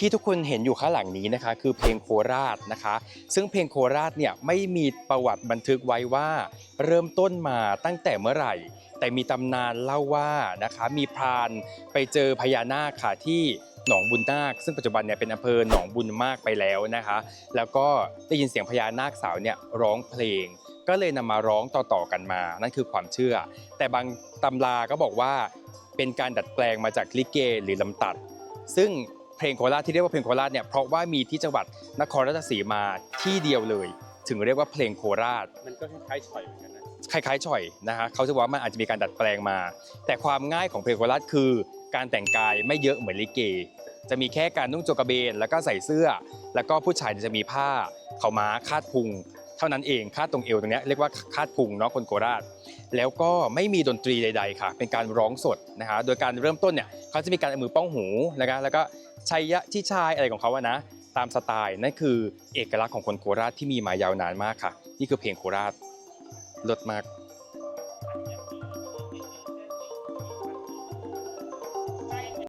ที่ทุกคนเห็นอยู่ข้างหลังนี้นะคะคือเพลงโคราชนะคะ ซึ่งเพลงโคราชเนี่ยไม่มีประวัติบันทึกไว้ว่า เริ่มต้นมาตั้งแต่เมื่อไหร่ แต่มีตำนานเล่าว่านะคะมีพรานไปเจอพญานาคค่ะที่หนองบุญนาค ซึ่งปัจจุบันเนี่ยเป็นอำเภอหนองบุญมากไปแล้วนะคะ แล้วก็ได้ยินเสียงพญานาคสาวเนี่ยร้องเพลง ก็เลยนำมาร้องต่อๆกันมา นั่นคือความเชื่อ แต่บางตำราก็บอกว่าเป็นการดัดแปลงมาจากลิเกหรือลำตัด ซึ่ง เพลงโคราชที่เรียกว่าเพลงโคราชเนี่ยเพราะว่ามีที่จังหวัดนครราชสีมาที่เดียวเลย ถึงเรียกว่าเพลงโคราช มันก็คล้ายๆฉ่อยเหมือนกันนะคล้ายๆฉ่อยนะฮะเขาจะว่ามันอาจจะมีการดัดแปลงมา แต่ความง่ายของเพลงโคราชคือ การแต่งกายไม่เยอะเหมือนลิเก จะมีแค่การนุ่งโจงกระเบน แล้วก็ใส่เสื้อ แล้วก็ผู้ชายเนี่ยจะมีผ้าเขาวม้าคาดพุง เท่านั้นเองคาดตรงเอวตรงนี้เรียกว่าคาดพุงเนาะคนโคราช แล้วก็ไม่มีดนตรีใด ๆ ค่ะ เป็นการร้องสดนะคะโดยการเริ่มต้นเนี่ยเขาจะมีการเอามือป้องหูนะคะแล้วก็ชัยยะที่ชายอะไรของเขาอะนะตามสไตล์นั่นคือเอกลักษณ์ของคนโคราชที่มีมายาวนานมากค่ะ นี่คือเพลงโคราชลดมาก